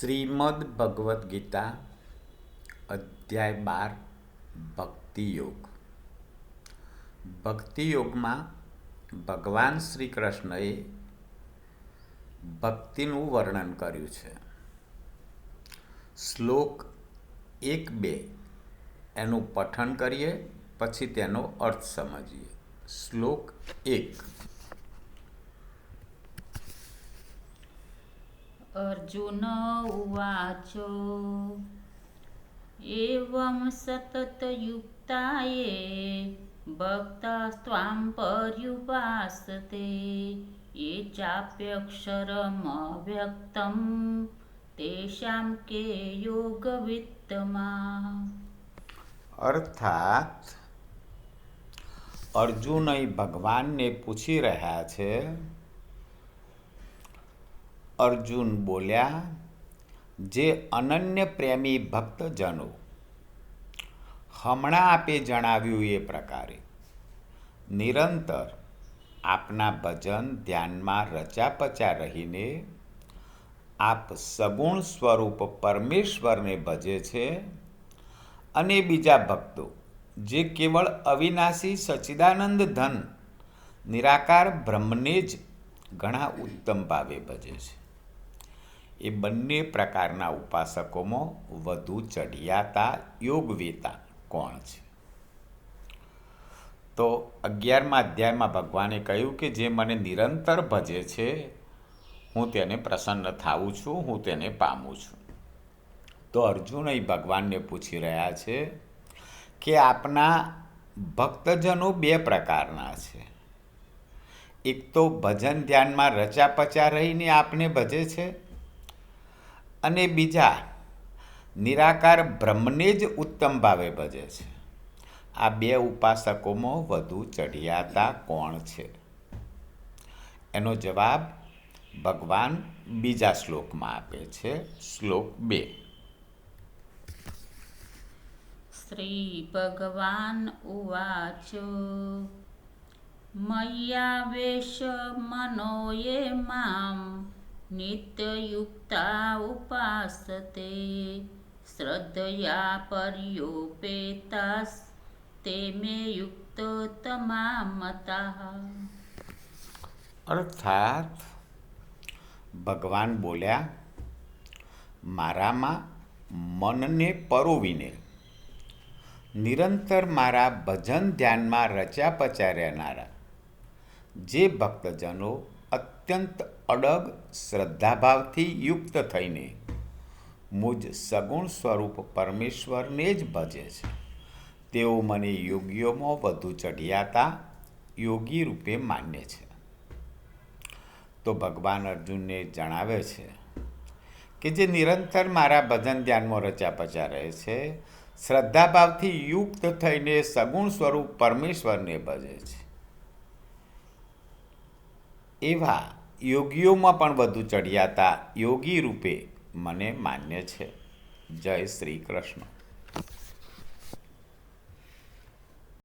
શ્રીમદ ભગવદ્ ગીતા, અધ્યાય બાર, ભક્તિ યોગ. ભક્તિ યોગમાં ભગવાન શ્રી કૃષ્ણએ ભક્તિનું વર્ણન કર્યું છે. શ્લોક એક બે, એનું પઠન કરીએ, પછી તેનો અર્થ સમજીએ. શ્લોક એક. અર્જુન ઉવાચ એવમ સતતયુક્તાએ ભક્તાસ્ત્વાં પર્યુપાસતે. એ ચાપ્યક્ષરમવ્યક્તમ તેષામ કે યોગવિત્તમાં. અર્થાત અર્જુન ભગવાનને પૂછી રહ્યા છે અર્જુન બોલ્યા, જે અનન્ય પ્રેમી ભક્તજનો. હમણાં આપે જણાવ્યું એ પ્રકારે. નિરંતર આપના ભજન ધ્યાનમાં રચાપચા રહીને આપ સગુણ સ્વરૂપ પરમેશ્વરને ભજે છે અને બીજા ભક્તો, જે કેવળ અવિનાશી સચ્ચિદાનંદ ધન, નિરાકાર બ્રહ્મને જ ઘણા ઉત્તમ ભાવે ભજે છે. એ બંને પ્રકારના ઉપાસકોમાં વધુ ચઢિયાતા, યોગવેતા કોણ છે? તો અગિયારમા અધ્યાયમાં ભગવાને કહ્યું કે જે મને નિરંતર ભજે છે, હું તેને પ્રસન્ન થાઉં છું, હું તેને પામું છું. તો અર્જુન અહીં ભગવાનને પૂછી રહ્યા છે કે આપના ભક્તજનો બે પ્રકારના છે. એક તો ભજન ધ્યાનમાં રચા પચા રહીને આપને ભજે છે અને બીજા નિરાકાર બ્રહ્મને જ ઉત્તમ ભાવે ભજે છે. આ બે ઉપાસકોમાં વધુ ચઢિયાતા કોણ છે? એનો જવાબ ભગવાન બીજા શ્લોકમાં આપે છે, શ્લોક બે. શ્રી ભગવાન ઉવાચ વેશ મનોયે મામ नित्ययुक्ता उपासते श्रद्धया पर्योपेतास्ते मे युक्ततमा मताः અર્થાત ભગવાન બોલ્યા મારામાં મનને પરોવીને નિરંતર મારા ભજન ધ્યાનમાં રચ્યા પચ્યા રહેનારા જે ભક્તજનો અત્યંત અડગ શ્રદ્ધાભાવથી યુક્ત થઈને મુજ સગુણ સ્વરૂપ પરમેશ્વરને જ ભજે છે. તેઓ મને યોગીઓમાં વધુ ચઢિયાતા યોગી રૂપે માન્ય છે. તો ભગવાન અર્જુનને જણાવે છે કે જે નિરંતર મારા ભજન ધ્યાનમાં રચ્યા પચા રહે છે, શ્રદ્ધાભાવથી યુક્ત થઈને સગુણ સ્વરૂપ પરમેશ્વરને ભજે છે. એવા યોગીઓમાં પણ વધુ ચડિયાતા યોગી રૂપે મને માન્ય છે. જય શ્રી કૃષ્ણ.